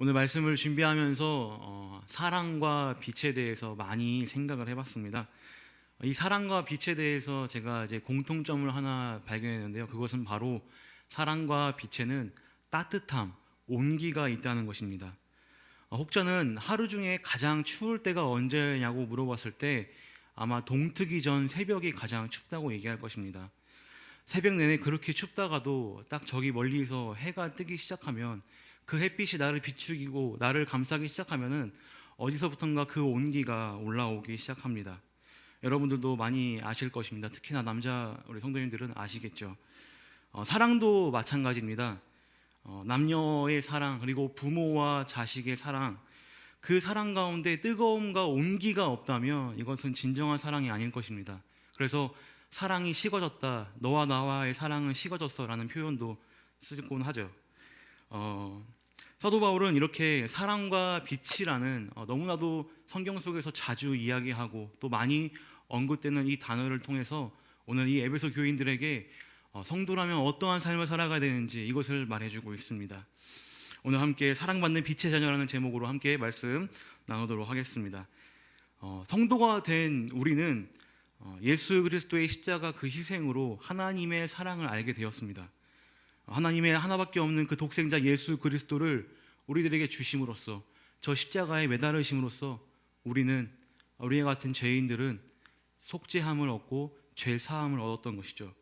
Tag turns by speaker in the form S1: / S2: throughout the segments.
S1: 오늘 말씀을 준비하면서 어, 사랑과 빛에 대해서 많이 생각을 해봤습니다. 이 사랑과 빛에 대해서 제가 이제 공통점을 하나 발견했는데요. 그것은 바로 사랑과 빛에는 따뜻함, 온기가 있다는 것입니다. 어, 혹자는 하루 중에 가장 추울 때가 언제냐고 물어봤을 때 아마 동트기 전 새벽이 가장 춥다고 얘기할 것입니다. 새벽 내내 그렇게 춥다가도 딱 저기 멀리서 해가 뜨기 시작하면 그 햇빛이 나를 비추기고 나를 감싸기 시작하면은 어디서부턴가 그 온기가 올라오기 시작합니다. 여러분들도 많이 아실 것입니다. 특히나 남자 우리 성도님들은 아시겠죠. 어, 사랑도 마찬가지입니다. 어, 남녀의 사랑 그리고 부모와 자식의 사랑 그 사랑 가운데 뜨거움과 온기가 없다면 이것은 진정한 사랑이 아닐 것입니다. 그래서 사랑이 식어졌다. 너와 나와의 사랑은 식어졌어라는 표현도 쓰곤 하죠. 어, 사도 바울은 이렇게 사랑과 빛이라는 어, 너무나도 성경 속에서 자주 이야기하고 또 많이 언급되는 이 단어를 통해서 오늘 이 에베소 교인들에게 어, 성도라면 어떠한 삶을 살아가야 되는지 이것을 말해주고 있습니다. 오늘 함께 사랑받는 빛의 자녀라는 제목으로 함께 말씀 나누도록 하겠습니다. 어, 성도가 된 우리는 어, 예수 그리스도의 십자가 그 희생으로 하나님의 사랑을 알게 되었습니다. 하나님의 하나밖에 없는 그 독생자 예수 그리스도를 우리들에게 주심으로써 저 십자가에 매달으심으로써 우리는 우리와 같은 죄인들은 속죄함을 얻고 죄 사함을 얻었던 것이죠.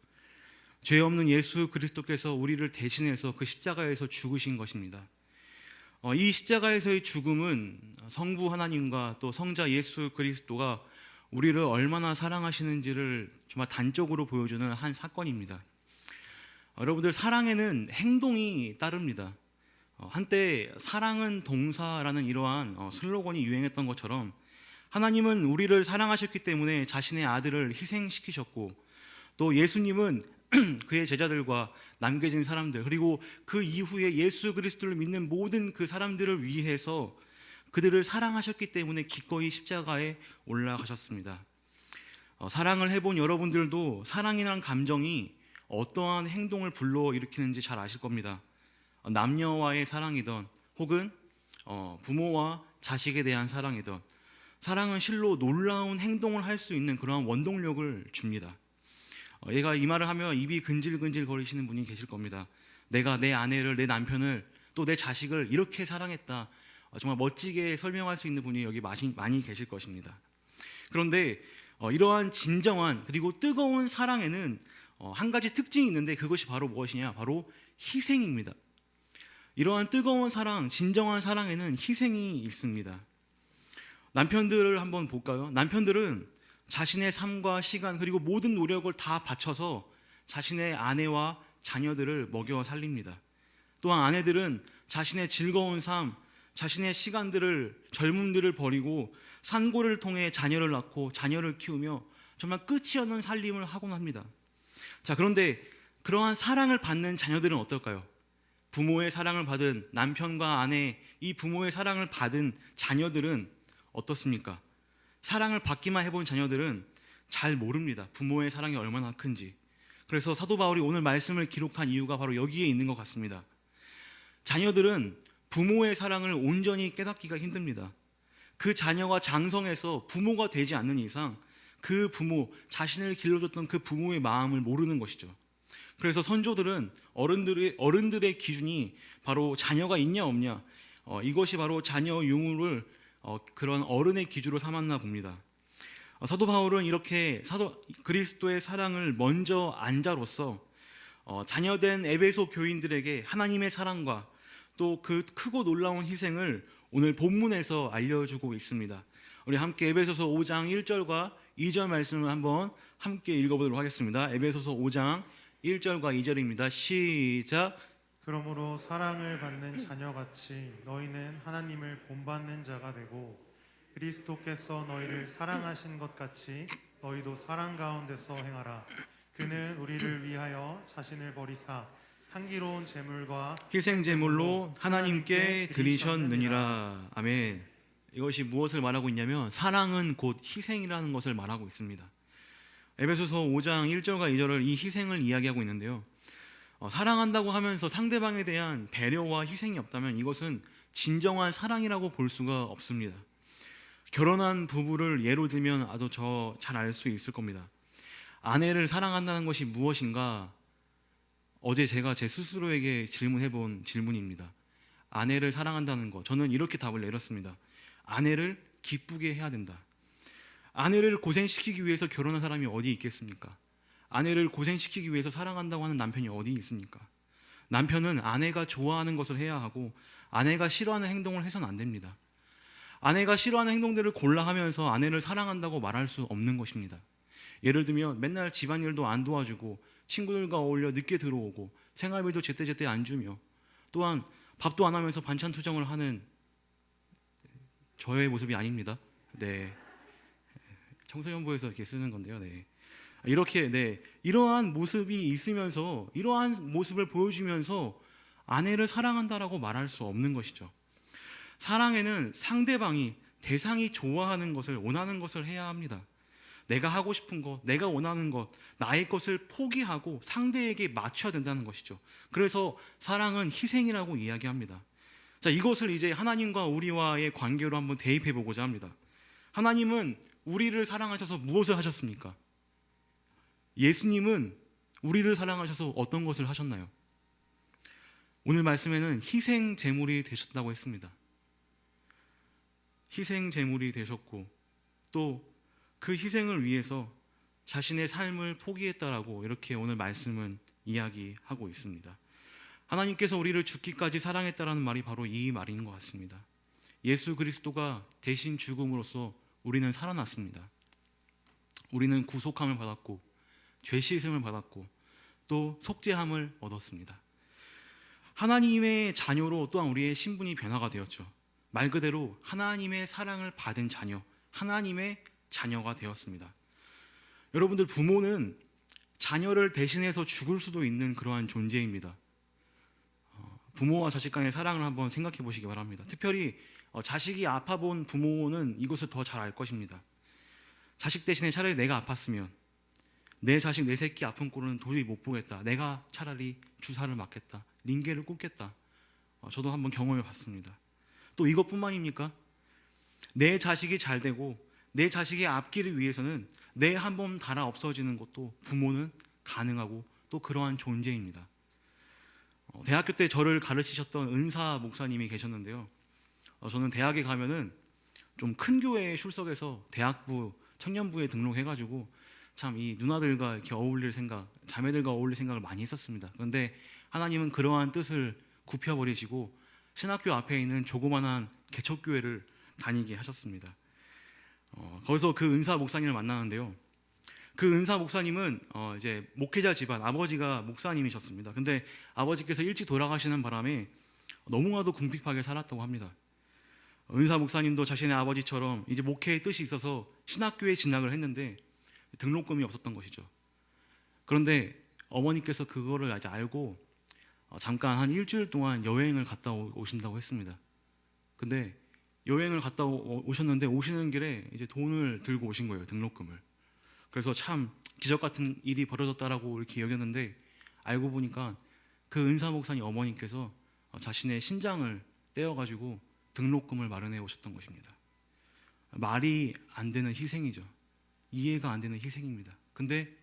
S1: 죄 없는 예수 그리스도께서 우리를 대신해서 그 십자가에서 죽으신 것입니다. 어, 이 십자가에서의 죽음은 성부 하나님과 또 성자 예수 그리스도가 우리를 얼마나 사랑하시는지를 정말 단적으로 보여주는 한 사건입니다. 여러분들 사랑에는 행동이 따릅니다. 어, 한때 사랑은 동사라는 이러한 어, 슬로건이 유행했던 것처럼 하나님은 우리를 사랑하셨기 때문에 자신의 아들을 희생시키셨고 또 예수님은 그의 제자들과 남겨진 사람들 그리고 그 이후에 예수 그리스도를 믿는 모든 그 사람들을 위해서 그들을 사랑하셨기 때문에 기꺼이 십자가에 올라가셨습니다. 어, 사랑을 해본 여러분들도 사랑이라는 감정이 어떠한 행동을 불러 일으키는지 잘 아실 겁니다. 어, 남녀와의 사랑이든 혹은 어, 부모와 자식에 대한 사랑이든 사랑은 실로 놀라운 행동을 할 수 있는 그러한 원동력을 줍니다. 어, 얘가 이 말을 하면 입이 근질근질 거리시는 분이 계실 겁니다. 내가 내 아내를 내 남편을 또 내 자식을 이렇게 사랑했다. 어, 정말 멋지게 설명할 수 있는 분이 여기 많이, 계실 것입니다. 그런데 어, 이러한 진정한 그리고 뜨거운 사랑에는 어, 한 가지 특징이 있는데 그것이 바로 무엇이냐? 바로 희생입니다. 이러한 뜨거운 사랑, 진정한 사랑에는 희생이 있습니다. 남편들을 한번 볼까요? 남편들은 자신의 삶과 시간 그리고 모든 노력을 다 바쳐서 자신의 아내와 자녀들을 먹여 살립니다. 또한 아내들은 자신의 즐거운 삶, 자신의 시간들을 젊음들을 버리고 산고를 통해 자녀를 낳고 자녀를 키우며 정말 끝이 없는 살림을 하곤 합니다. 자, 그런데 그러한 사랑을 받는 자녀들은 어떨까요? 부모의 사랑을 받은 남편과 아내, 이 부모의 사랑을 받은 자녀들은 어떻습니까? 사랑을 받기만 해본 자녀들은 잘 모릅니다. 부모의 사랑이 얼마나 큰지. 그래서 사도 바울이 오늘 말씀을 기록한 이유가 바로 여기에 있는 것 같습니다. 자녀들은 부모의 사랑을 온전히 깨닫기가 힘듭니다. 그 자녀가 장성해서 부모가 되지 않는 이상 그 부모, 자신을 길러줬던 그 부모의 마음을 모르는 것이죠. 그래서 선조들은 어른들의 어른들의 기준이 바로 자녀가 있냐 없냐 어, 이것이 바로 자녀 유무를 어, 그런 어른의 기준으로 삼았나 봅니다. 어, 사도 바울은 이렇게 사도 그리스도의 사랑을 먼저 안자로서 어, 자녀된 에베소 교인들에게 하나님의 사랑과 또 그 크고 놀라운 희생을 오늘 본문에서 알려주고 있습니다. 우리 함께 에베소서 5장 1절과 2절 말씀을 한번 함께 읽어보도록 하겠습니다. 에베소서 5장 1절과 2절입니다. 시작.
S2: 그러므로 사랑을 받는 자녀같이 너희는 하나님을 본받는 자가 되고 그리스도께서 너희를 사랑하신 것 같이 너희도 사랑 가운데서 행하라. 그는 우리를 위하여 자신을 버리사 향기로운 제물과
S1: 희생 제물로 하나님께 드리셨느니라. 아멘. 이것이 무엇을 말하고 있냐면 사랑은 곧 희생이라는 것을 말하고 있습니다. 에베소서 5장 1절과 2절을 이 희생을 이야기하고 있는데요. 어, 사랑한다고 하면서 상대방에 대한 배려와 희생이 없다면 이것은 진정한 사랑이라고 볼 수가 없습니다. 결혼한 부부를 예로 들면 아주 저 잘 알 수 있을 겁니다. 아내를 사랑한다는 것이 무엇인가? 어제 제가 제 스스로에게 질문해 본 질문입니다. 아내를 사랑한다는 것. 저는 이렇게 답을 내렸습니다. 아내를 기쁘게 해야 된다. 아내를 고생시키기 위해서 결혼한 사람이 어디 있겠습니까? 아내를 고생시키기 위해서 사랑한다고 하는 남편이 어디 있습니까? 남편은 아내가 좋아하는 것을 해야 하고 아내가 싫어하는 행동을 해서는 안 됩니다. 아내가 싫어하는 행동들을 골라 하면서 아내를 사랑한다고 말할 수 없는 것입니다. 예를 들면 맨날 집안일도 안 도와주고 친구들과 어울려 늦게 들어오고 생활비도 제때제때 안 주며 또한 밥도 안 하면서 반찬 투정을 하는 저의 모습이 아닙니다. 네. 청소년부에서 이렇게 쓰는 건데요. 네. 이렇게 네. 이러한 모습이 있으면서 이러한 모습을 보여주면서 아내를 사랑한다라고 말할 수 없는 것이죠. 사랑에는 상대방이 대상이 좋아하는 것을 원하는 것을 해야 합니다. 내가 하고 싶은 것, 내가 원하는 것, 나의 것을 포기하고 상대에게 맞춰야 된다는 것이죠. 그래서 사랑은 희생이라고 이야기합니다. 자, 이것을 이제 하나님과 우리와의 관계로 한번 대입해 보고자 합니다. 하나님은 우리를 사랑하셔서 무엇을 하셨습니까? 예수님은 우리를 사랑하셔서 어떤 것을 하셨나요? 오늘 말씀에는 희생 제물이 되셨다고 했습니다. 희생 제물이 되셨고 또 그 희생을 위해서 자신의 삶을 포기했다라고 이렇게 오늘 말씀은 이야기하고 있습니다. 하나님께서 우리를 죽기까지 사랑했다라는 말이 바로 이 말인 것 같습니다. 예수 그리스도가 대신 죽음으로써 우리는 살아났습니다. 우리는 구속함을 받았고 죄 씻음을 받았고 또 속죄함을 얻었습니다. 하나님의 자녀로 또한 우리의 신분이 변화가 되었죠. 말 그대로 하나님의 사랑을 받은 자녀, 하나님의 자녀가 되었습니다. 여러분들 부모는 자녀를 대신해서 죽을 수도 있는 그러한 존재입니다. 어, 부모와 자식 간의 사랑을 한번 생각해 보시기 바랍니다. 특별히 어, 자식이 아파 본 부모는 이것을 더 잘 알 것입니다. 자식 대신에 차라리 내가 아팠으면 내 자식 내 새끼 아픈 꼴은 도저히 못 보겠다. 내가 차라리 주사를 맞겠다. 링게를 꽂겠다. 어, 저도 한번 경험해 봤습니다. 또 이것뿐만입니까? 내 자식이 잘 되고 내 자식의 앞길을 위해서는 내 한 번 달아 없어지는 것도 부모는 가능하고 또 그러한 존재입니다. 어, 대학교 때 저를 가르치셨던 은사 목사님이 계셨는데요. 어, 저는 대학에 가면은 좀 큰 교회에 출석해서 대학부 청년부에 등록해가지고 참 이 누나들과 이렇게 어울릴 생각, 자매들과 어울릴 생각을 많이 했었습니다. 그런데 하나님은 그러한 뜻을 굽혀버리시고 신학교 앞에 있는 조그만한 개척교회를 다니게 하셨습니다. 어, 거기서 그 은사 목사님을 만나는데요. 그 은사 목사님은 어, 이제 목회자 집안 아버지가 목사님이셨습니다. 근데 아버지께서 일찍 돌아가시는 바람에 너무나도 궁핍하게 살았다고 합니다. 은사 목사님도 자신의 아버지처럼 이제 목회의 뜻이 있어서 신학교에 진학을 했는데 등록금이 없었던 것이죠. 그런데 어머니께서 그거를 아직 알고 어, 잠깐 한 일주일 동안 여행을 갔다 오- 오신다고 했습니다. 근데 여행을 갔다 오- 오셨는데 오시는 길에 이제 돈을 들고 오신 거예요 등록금을. 그래서 참 기적 같은 일이 벌어졌다라고 이렇게 여겼는데 알고 보니까 그 은사 목사님 어머니께서 어, 자신의 신장을 떼어가지고 등록금을 마련해 오셨던 것입니다. 말이 안 되는 희생이죠. 이해가 안 되는 희생입니다. 근데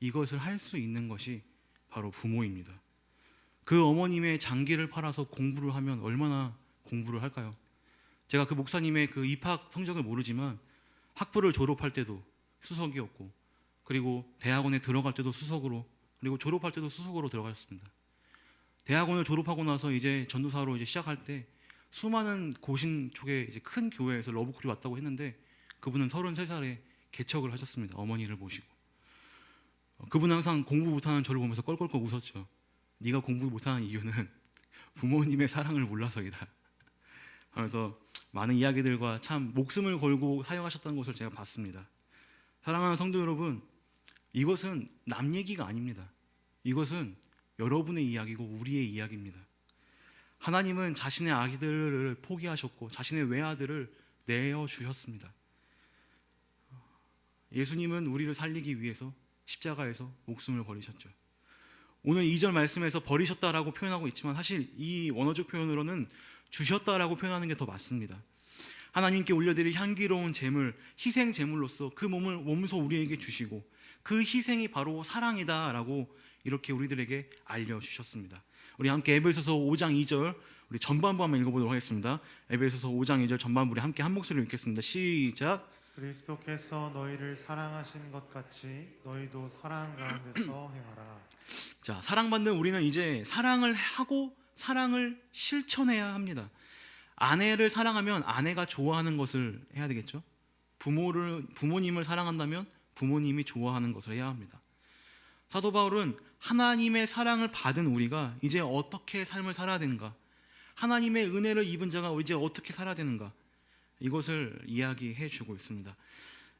S1: 이것을 할 수 있는 것이 바로 부모입니다. 그 어머님의 장기를 팔아서 공부를 하면 얼마나 공부를 할까요? 제가 그 목사님의 그 입학 성적을 모르지만 학부를 졸업할 때도 수석이었고 그리고 대학원에 들어갈 때도 수석으로 그리고 졸업할 때도 수석으로 들어가셨습니다. 대학원을 졸업하고 나서 이제 전도사로 이제 시작할 때 수많은 고신 쪽에 이제 큰 교회에서 러브콜이 왔다고 했는데 그분은 33살에 개척을 하셨습니다. 어머니를 모시고. 어, 그분은 항상 공부 못하는 저를 보면서 껄껄껄 웃었죠. 네가 공부 못하는 이유는 부모님의 사랑을 몰라서이다. 하면서 많은 이야기들과 참 목숨을 걸고 사용하셨다는 것을 제가 봤습니다. 사랑하는 성도 여러분, 이것은 남 얘기가 아닙니다. 이것은 여러분의 이야기고 우리의 이야기입니다. 하나님은 자신의 아기들을 포기하셨고 자신의 외아들을 내어 주셨습니다. 예수님은 우리를 살리기 위해서 십자가에서 목숨을 버리셨죠. 오늘 2절 말씀에서 버리셨다라고 표현하고 있지만 사실 이 원어적 표현으로는 주셨다라고 표현하는 게 더 맞습니다. 하나님께 올려드릴 향기로운 제물, 희생 제물로서 그 몸을 몸소 우리에게 주시고 그 희생이 바로 사랑이다라고 이렇게 우리들에게 알려 주셨습니다. 우리 함께 에베소서 5장 2절 우리 전반부 한번 읽어보도록 하겠습니다. 에베소서 5장 2절 전반부 우리 함께 한 목소리로 읽겠습니다. 시작.
S2: 그리스도께서 너희를 사랑하신 것 같이 너희도 사랑 가운데서 행하라.
S1: 자, 사랑받는 우리는 이제 사랑을 하고 사랑을 실천해야 합니다. 아내를 사랑하면 아내가 좋아하는 것을 해야 되겠죠. 부모를 부모님을 사랑한다면 부모님이 좋아하는 것을 해야 합니다. 사도 바울은 하나님의 사랑을 받은 우리가 이제 어떻게 삶을 살아야 되는가? 하나님의 은혜를 입은 자가 이제 어떻게 살아야 되는가? 이것을 이야기해 주고 있습니다.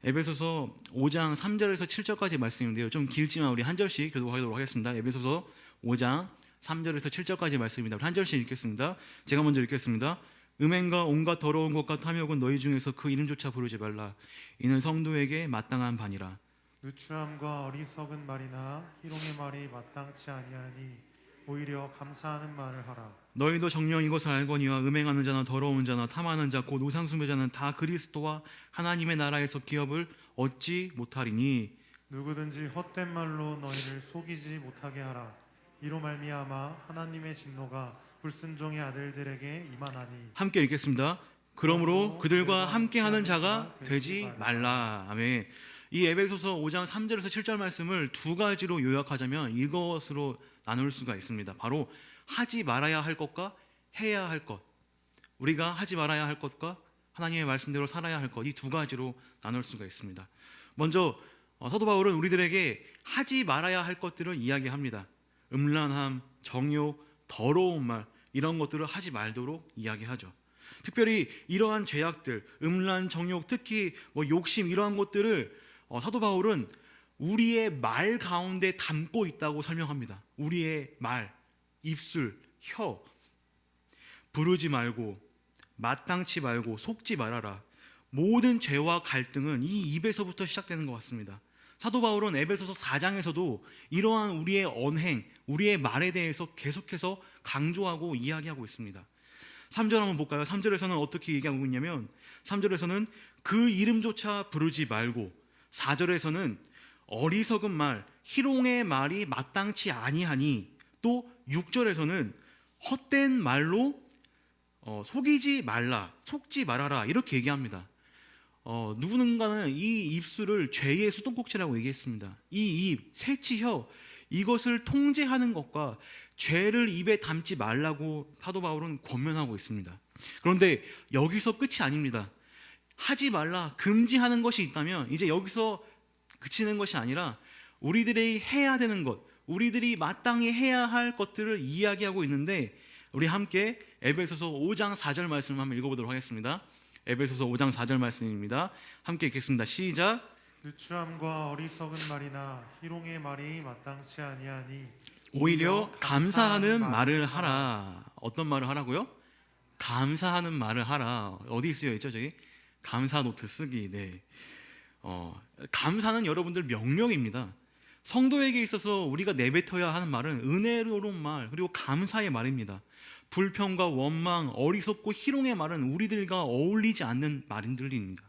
S1: 에베소서 5장 3절에서 7절까지 말씀인데요. 좀 길지만 우리 한 절씩 교도하도록 하겠습니다. 에베소서 5장 3절에서 7절까지 말씀입니다. 한 절씩 읽겠습니다. 제가 먼저 읽겠습니다. 음행과 온갖 더러운 것과 탐욕은 너희 중에서 그 이름조차 부르지 말라. 이는 성도에게 마땅한 반이라.
S2: 누추함과 어리석은 말이나 희롱의 말이 마땅치 아니하니 오히려 감사하는 말을 하라.
S1: 너희도 정령 이것을 알거니와 음행하는 자나 더러운 자나 탐하는 자 곧 우상숭배자는 다 그리스도와 하나님의 나라에서 기업을 얻지 못하리니
S2: 누구든지 헛된 말로 너희를 속이지 못하게 하라. 이로 말미암아 하나님의 진노가 불순종의 아들들에게 임하나니
S1: 함께 읽겠습니다. 그러므로 그들과 함께하는 자가 되지 말라. 아멘. 이 에베소서 5장 3절에서 7절 말씀을 두 가지로 요약하자면 이것으로 나눌 수가 있습니다. 바로 하지 말아야 할 것과 해야 할 것. 우리가 하지 말아야 할 것과 하나님의 말씀대로 살아야 할 것 이 두 가지로 나눌 수가 있습니다. 먼저 어, 사도 바울은 우리들에게 하지 말아야 할 것들을 이야기합니다. 음란함, 정욕, 더러운 말 이런 것들을 하지 말도록 이야기하죠. 특별히 이러한 죄악들, 음란, 정욕, 특히 뭐 욕심 이러한 것들을 어, 사도 바울은 우리의 말 가운데 담고 있다고 설명합니다. 우리의 말, 입술, 혀 부르지 말고 마땅치 말고 속지 말아라. 모든 죄와 갈등은 이 입에서부터 시작되는 것 같습니다. 사도 바울은 에베소서 4장에서도 이러한 우리의 언행, 우리의 말에 대해서 계속해서 강조하고 이야기하고 있습니다. 3절 한번 볼까요? 3절에서는 어떻게 얘기하고 있냐면 3절에서는 그 이름조차 부르지 말고 4절에서는 어리석은 말, 희롱의 말이 마땅치 아니하니 또 6절에서는 헛된 말로 어, 속이지 말라, 속지 말아라 이렇게 얘기합니다. 어, 누군가는 이 입술을 죄의 수도꼭지라고 얘기했습니다. 이 입, 새치 혀 이것을 통제하는 것과 죄를 입에 담지 말라고 사도 바울은 권면하고 있습니다. 그런데 여기서 끝이 아닙니다. 하지 말라, 금지하는 것이 있다면 이제 여기서 그치는 것이 아니라 우리들이 해야 되는 것, 우리들이 마땅히 해야 할 것들을 이야기하고 있는데 우리 함께 에베소서 5장 4절 말씀을 한번 읽어보도록 하겠습니다. 에베소서 5장 4절 말씀입니다. 함께 읽겠습니다. 시작.
S2: 누추함과 어리석은 말이나 희롱의 말이 마땅치 아니하니
S1: 오히려 감사하는 말을 하라. 어떤 말을 하라고요? 감사하는 말을 하라. 어디 쓰여 있죠, 저기? 감사 노트 쓰기. 네. 어, 감사는 여러분들 명령입니다. 성도에게 있어서 우리가 내뱉어야 하는 말은 은혜로운 말 그리고 감사의 말입니다. 불평과 원망, 어리석고 희롱의 말은 우리들과 어울리지 않는 말들입니다.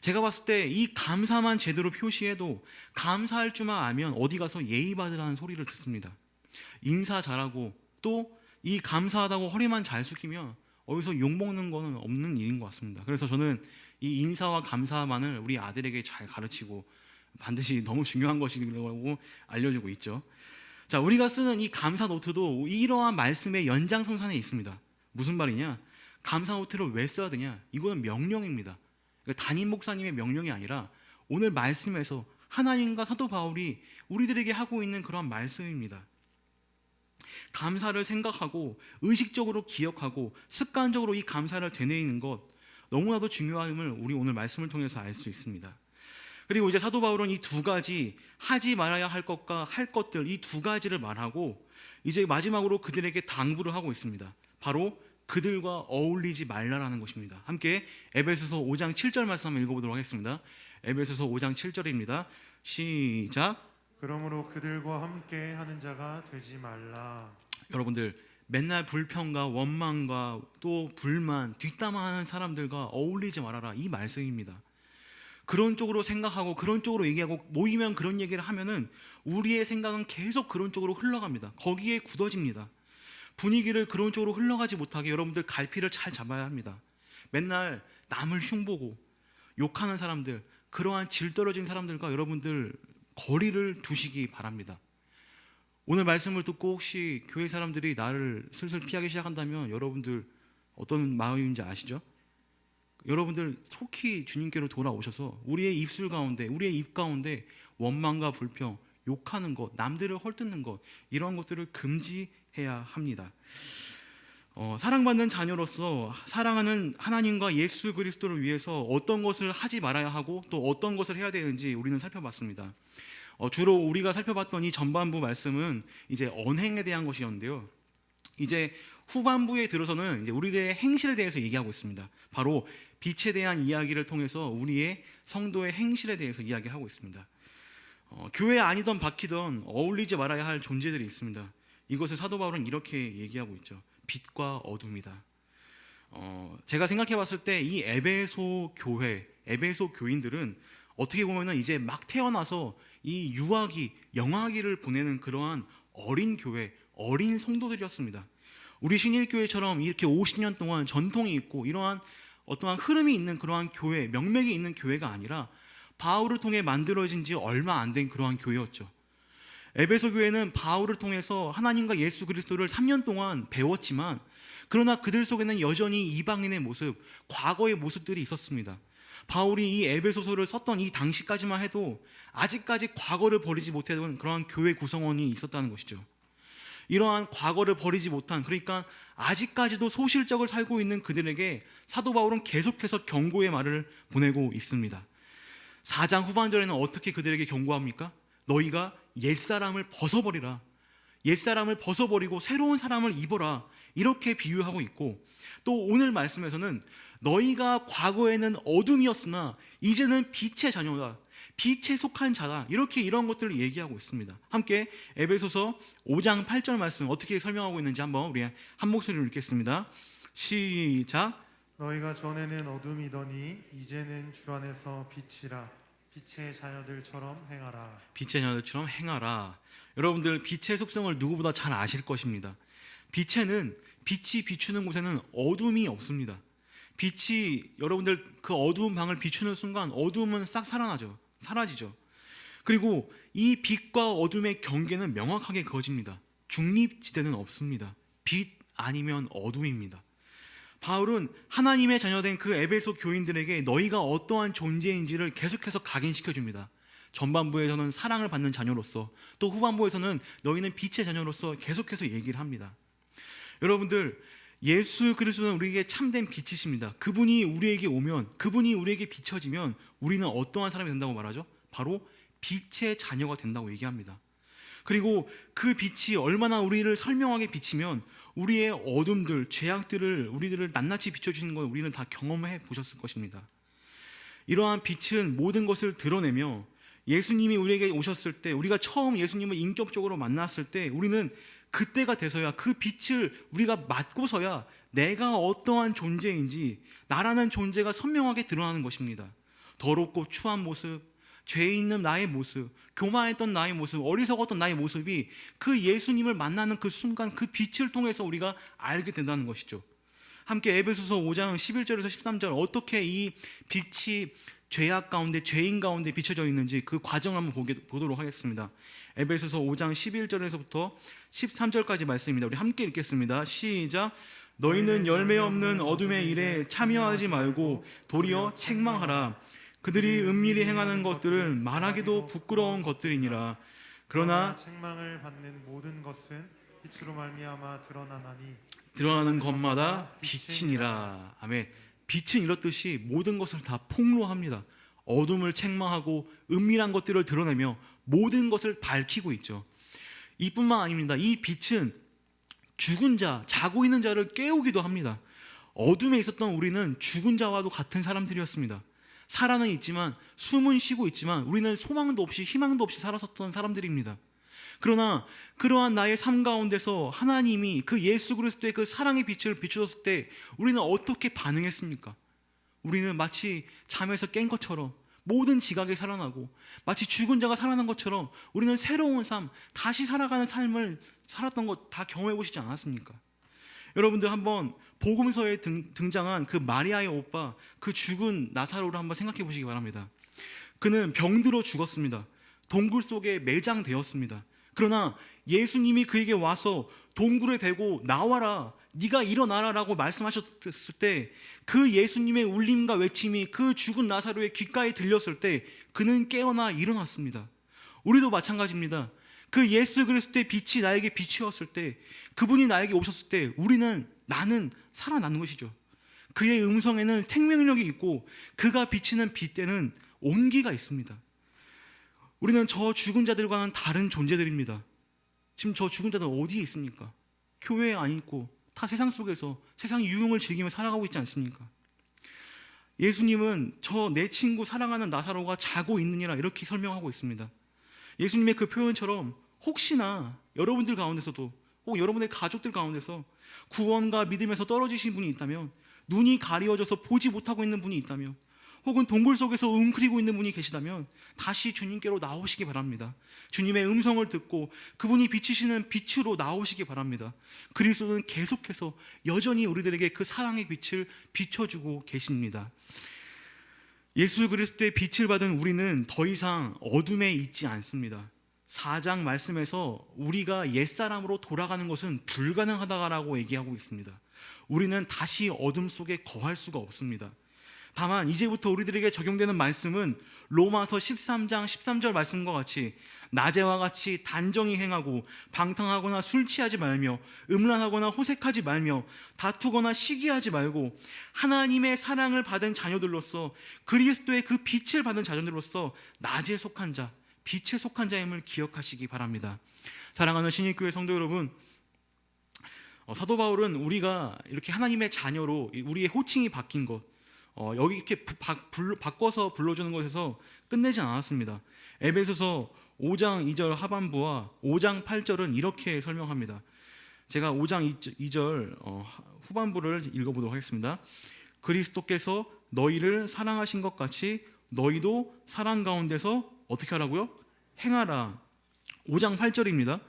S1: 제가 봤을 때 이 감사만 제대로 표시해도 감사할 줄만 알면 어디 가서 예의 받으라는 소리를 듣습니다. 인사 잘하고 또 이 감사하다고 허리만 잘 숙이면 어디서 욕 먹는 거는 없는 일인 것 같습니다. 그래서 저는 이 인사와 감사만을 우리 아들에게 잘 가르치고 반드시 너무 중요한 것이라고 알려주고 있죠. 자, 우리가 쓰는 이 감사 노트도 이러한 말씀의 연장선상에 있습니다. 무슨 말이냐? 감사 노트를 왜 써야 되냐? 이거는 명령입니다. 그러니까 담임 목사님의 명령이 아니라 오늘 말씀에서 하나님과 사도 바울이 우리들에게 하고 있는 그런 말씀입니다. 감사를 생각하고 의식적으로 기억하고 습관적으로 이 감사를 되뇌이는 것 너무나도 중요함을 우리 오늘 말씀을 통해서 알 수 있습니다. 그리고 이제 사도 바울은 이 두 가지 하지 말아야 할 것과 할 것들 이 두 가지를 말하고 이제 마지막으로 그들에게 당부를 하고 있습니다. 바로 그들과 어울리지 말라라는 것입니다. 함께 에베소서 5장 7절 말씀 한번 읽어보도록 하겠습니다. 에베소서 5장 7절입니다. 시작.
S2: 그러므로 그들과 함께 하는 자가 되지 말라.
S1: 여러분들 맨날 불평과 원망과 또 불만, 뒷담화하는 사람들과 어울리지 말아라 이 말씀입니다. 그런 쪽으로 생각하고 그런 쪽으로 얘기하고 모이면 그런 얘기를 하면은 우리의 생각은 계속 그런 쪽으로 흘러갑니다. 거기에 굳어집니다. 분위기를 그런 쪽으로 흘러가지 못하게 여러분들 갈피를 잘 잡아야 합니다. 맨날 남을 흉보고 욕하는 사람들, 그러한 질 떨어진 사람들과 여러분들 거리를 두시기 바랍니다. 오늘 말씀을 듣고 혹시 교회 사람들이 나를 슬슬 피하기 시작한다면 여러분들 어떤 마음인지 아시죠? 여러분들 속히 주님께로 돌아오셔서 우리의 입술 가운데, 우리의 입 가운데 원망과 불평, 욕하는 것, 남들을 헐뜯는 것 이러한 것들을 금지해야 합니다. 어, 사랑받는 자녀로서 사랑하는 하나님과 예수 그리스도를 위해서 어떤 것을 하지 말아야 하고 또 어떤 것을 해야 되는지 우리는 살펴봤습니다. 어, 주로 우리가 살펴봤던 이 전반부 말씀은 이제 언행에 대한 것이었는데요. 이제 후반부에 들어서는 이제 우리들의 행실에 대해서 얘기하고 있습니다. 바로 빛에 대한 이야기를 통해서 우리의 성도의 행실에 대해서 이야기하고 있습니다. 어, 교회 아니던 바뀌던 어울리지 말아야 할 존재들이 있습니다. 이것을 사도 바울은 이렇게 얘기하고 있죠. 빛과 어둠이다. 어, 제가 생각해 봤을 때 이 에베소 교회, 에베소 교인들은 어떻게 보면은 이제 막 태어나서 이 유아기, 영아기를 보내는 그러한 어린 교회, 어린 성도들이었습니다. 우리 신일교회처럼 이렇게 50년 동안 전통이 있고 이러한 어떠한 흐름이 있는 그러한 교회, 명맥이 있는 교회가 아니라 바울을 통해 만들어진 지 얼마 안 된 그러한 교회였죠. 에베소 교회는 바울을 통해서 하나님과 예수 그리스도를 3년 동안 배웠지만 그러나 그들 속에는 여전히 이방인의 모습, 과거의 모습들이 있었습니다. 바울이 이 에베소서를 썼던 이 당시까지만 해도 아직까지 과거를 버리지 못했던 그러한 교회 구성원이 있었다는 것이죠. 이러한 과거를 버리지 못한 그러니까 아직까지도 소실적을 살고 있는 그들에게 사도 바울은 계속해서 경고의 말을 보내고 있습니다. 4장 후반절에는 어떻게 그들에게 경고합니까? 너희가 옛사람을 벗어버리라. 옛사람을 벗어버리고 새로운 사람을 입어라. 이렇게 비유하고 있고 또 오늘 말씀에서는 너희가 과거에는 어둠이었으나 이제는 빛의 자녀다. 빛에 속한 자다. 이렇게 이런 것들을 얘기하고 있습니다. 함께 에베소서 5장 8절 말씀 어떻게 설명하고 있는지 한번 우리 한 목소리로 읽겠습니다. 시작.
S2: 너희가 전에는 어둠이더니 이제는 주 안에서 빛이라 빛의 자녀들처럼 행하라
S1: 빛의 자녀들처럼 행하라. 여러분들 빛의 속성을 누구보다 잘 아실 것입니다. 빛에는 빛이 비추는 곳에는 어둠이 없습니다. 빛이 여러분들 그 어두운 방을 비추는 순간 어둠은 싹 살아나죠. 사라지죠. 그리고 이 빛과 어둠의 경계는 명확하게 그어집니다. 중립지대는 없습니다. 빛 아니면 어둠입니다. 바울은 하나님의 자녀된 그 에베소 교인들에게 너희가 어떠한 존재인지를 계속해서 각인시켜 줍니다. 전반부에서는 사랑을 받는 자녀로서 또 후반부에서는 너희는 빛의 자녀로서 계속해서 얘기를 합니다. 여러분들 예수 그리스도는 우리에게 참된 빛이십니다. 그분이 우리에게 오면 그분이 우리에게 비춰지면 우리는 어떠한 사람이 된다고 말하죠? 바로 빛의 자녀가 된다고 얘기합니다. 그리고 그 빛이 얼마나 우리를 설명하게 비치면 우리의 어둠들, 죄악들을 우리들을 낱낱이 비춰주는 걸 우리는 다 경험해 보셨을 것입니다. 이러한 빛은 모든 것을 드러내며 예수님이 우리에게 오셨을 때 우리가 처음 예수님을 인격적으로 만났을 때 우리는 그때가 돼서야 그 빛을 우리가 맞고서야 내가 어떠한 존재인지 나라는 존재가 선명하게 드러나는 것입니다. 더럽고 추한 모습, 죄 있는 나의 모습, 교만했던 나의 모습, 어리석었던 나의 모습이 그 예수님을 만나는 그 순간 그 빛을 통해서 우리가 알게 된다는 것이죠. 함께 에베소서 5장 11절에서 13절 어떻게 이 빛이 죄악 가운데 죄인 가운데 비춰져 있는지 그 과정을 한번 보도록 하겠습니다. 에베소서 5장 11절에서부터 13절까지 말씀입니다. 우리 함께 읽겠습니다. 시작. 너희는 열매 없는 어둠의 일에 참여하지 말고 도리어 책망하라. 그들이 은밀히 행하는 것들은 말하기도 부끄러운 것들이니라. 그러나
S2: 책망을 받는 모든 것은 빛으로 말미암아 드러나나니
S1: 드러나는 것마다 빛이니라. 아멘. 빛은 이렇듯이 모든 것을 다 폭로합니다. 어둠을 책망하고 은밀한 것들을 드러내며 모든 것을 밝히고 있죠. 이뿐만 아닙니다. 이 빛은 죽은 자, 자고 있는 자를 깨우기도 합니다. 어둠에 있었던 우리는 죽은 자와도 같은 사람들이었습니다. 살아는 있지만 숨은 쉬고 있지만 우리는 소망도 없이 희망도 없이 살았었던 사람들입니다. 그러나 그러한 나의 삶 가운데서 하나님이 그 예수 그리스도의 그 사랑의 빛을 비춰줬을 때 우리는 어떻게 반응했습니까? 우리는 마치 잠에서 깬 것처럼 모든 지각이 살아나고 마치 죽은 자가 살아난 것처럼 우리는 새로운 삶, 다시 살아가는 삶을 살았던 것 다 경험해 보시지 않았습니까? 여러분들 한번 복음서에 등, 등장한 그 마리아의 오빠, 그 죽은 나사로를 한번 생각해 보시기 바랍니다. 그는 병들어 죽었습니다. 동굴 속에 매장되었습니다. 그러나 예수님이 그에게 와서 동굴에 대고 나와라, 네가 일어나라라고 말씀하셨을 때 그 예수님의 울림과 외침이 그 죽은 나사로의 귓가에 들렸을 때 그는 깨어나 일어났습니다. 우리도 마찬가지입니다. 그 예수 그리스도의 빛이 나에게 비추었을 때 그분이 나에게 오셨을 때 우리는 나는 살아나는 것이죠. 그의 음성에는 생명력이 있고 그가 비치는 빛에는 온기가 있습니다. 우리는 저 죽은 자들과는 다른 존재들입니다. 지금 저 죽은 자들 어디에 있습니까? 교회에 안 있고 다 세상 속에서 세상 유흥을 즐기며 살아가고 있지 않습니까? 예수님은 저 내 친구 사랑하는 나사로가 자고 있느니라 이렇게 설명하고 있습니다. 예수님의 그 표현처럼 혹시나 여러분들 가운데서도 혹 여러분의 가족들 가운데서 구원과 믿음에서 떨어지신 분이 있다면 눈이 가리워져서 보지 못하고 있는 분이 있다면 혹은 동굴 속에서 웅크리고 있는 분이 계시다면 다시 주님께로 나오시기 바랍니다. 주님의 음성을 듣고 그분이 비치시는 빛으로 나오시기 바랍니다. 그리스도는 계속해서 여전히 우리들에게 그 사랑의 빛을 비춰주고 계십니다. 예수 그리스도의 빛을 받은 우리는 더 이상 어둠에 있지 않습니다. 4장 말씀에서 우리가 옛사람으로 돌아가는 것은 불가능하다라고 얘기하고 있습니다. 우리는 다시 어둠 속에 거할 수가 없습니다. 다만 이제부터 우리들에게 적용되는 말씀은 로마서 13장 13절 말씀과 같이 낮에와 같이 단정히 행하고 방탕하거나 술 취하지 말며 음란하거나 호색하지 말며 다투거나 시기하지 말고 하나님의 사랑을 받은 자녀들로서 그리스도의 그 빛을 받은 자녀들로서 낮에 속한 자, 빛에 속한 자임을 기억하시기 바랍니다. 사랑하는 신일교회 성도 여러분, 어, 사도 바울은 우리가 이렇게 하나님의 자녀로 우리의 호칭이 바뀐 것, 어, 여기 이렇게 부- 바, 불- 바꿔서 불러주는 것에서 끝내지 않았습니다. 에베소서 5장 2절 하반부와 5장 8절은 이렇게 설명합니다. 제가 5장 2절 어, 후반부를 읽어보도록 하겠습니다. 그리스도께서 너희를 사랑하신 것 같이 너희도 사랑 가운데서 어떻게 하라고요? 행하라. 5장 8절입니다.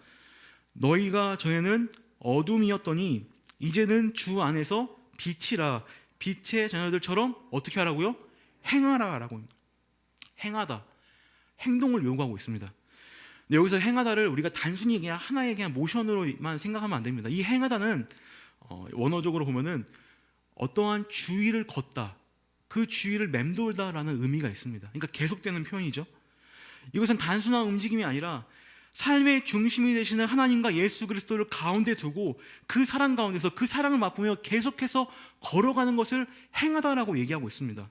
S1: 너희가 전에는 어둠이었더니 이제는 주 안에서 빛이라 빛의 자녀들처럼 어떻게 하라고요? 행하라라고 행하다 행동을 요구하고 있습니다. 여기서 행하다를 우리가 단순히 그냥 하나의 그냥 모션으로만 생각하면 안 됩니다. 이 행하다는 어, 원어적으로 보면은 어떠한 주의를 걷다, 그 주의를 맴돌다라는 의미가 있습니다. 그러니까 계속되는 표현이죠. 이것은 단순한 움직임이 아니라 삶의 중심이 되시는 하나님과 예수 그리스도를 가운데 두고 그 사랑 가운데서 그 사랑을 맛보며 계속해서 걸어가는 것을 행하다라고 얘기하고 있습니다.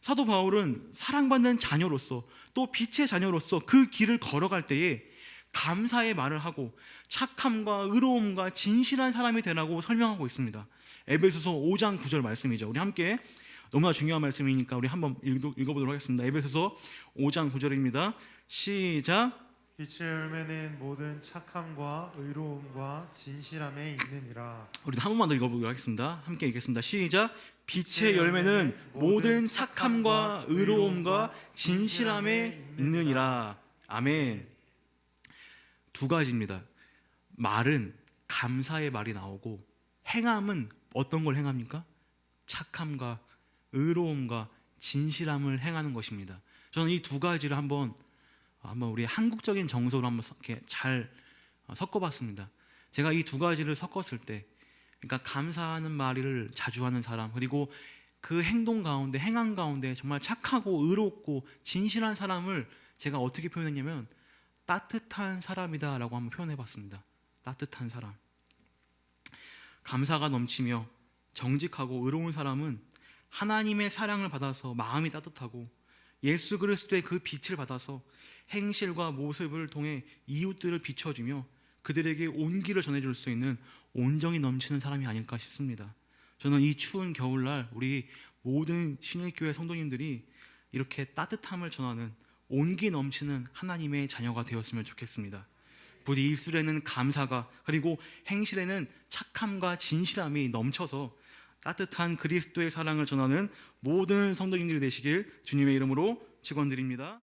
S1: 사도 바울은 사랑받는 자녀로서 또 빛의 자녀로서 그 길을 걸어갈 때에 감사의 말을 하고 착함과 의로움과 진실한 사람이 되라고 설명하고 있습니다. 에베소서 5장 9절 말씀이죠. 우리 함께 너무나 중요한 말씀이니까 우리 한번 읽어보도록 하겠습니다. 에베소서 5장 9절입니다. 시작.
S2: 빛의 열매는 모든 착함과 의로움과 진실함에 있느니라.
S1: 우리 한 번만 더 읽어보도록 하겠습니다. 함께 읽겠습니다. 시작. 빛의 열매는 모든 착함과 의로움과 진실함에 있느니라. 아멘. 두 가지입니다. 말은 감사의 말이 나오고 행함은 어떤 걸 행합니까? 착함과 의로움과 진실함을 행하는 것입니다. 저는 이 두 가지를 한번 한번 우리 한국적인 정서로 한번 이렇게 잘 섞어봤습니다. 제가 이 두 가지를 섞었을 때, 그러니까 감사하는 말을 자주 하는 사람 그리고 그 행동 가운데 행한 가운데 정말 착하고 의롭고 진실한 사람을 제가 어떻게 표현했냐면 따뜻한 사람이다라고 한번 표현해봤습니다. 따뜻한 사람. 감사가 넘치며 정직하고 의로운 사람은 하나님의 사랑을 받아서 마음이 따뜻하고 예수 그리스도의 그 빛을 받아서 행실과 모습을 통해 이웃들을 비춰주며 그들에게 온기를 전해줄 수 있는 온정이 넘치는 사람이 아닐까 싶습니다. 저는 이 추운 겨울날 우리 모든 신일교회 성도님들이 이렇게 따뜻함을 전하는 온기 넘치는 하나님의 자녀가 되었으면 좋겠습니다. 부디 입술에는 감사가 그리고 행실에는 착함과 진실함이 넘쳐서 따뜻한 그리스도의 사랑을 전하는 모든 성도님들이 되시길 주님의 이름으로 축원드립니다.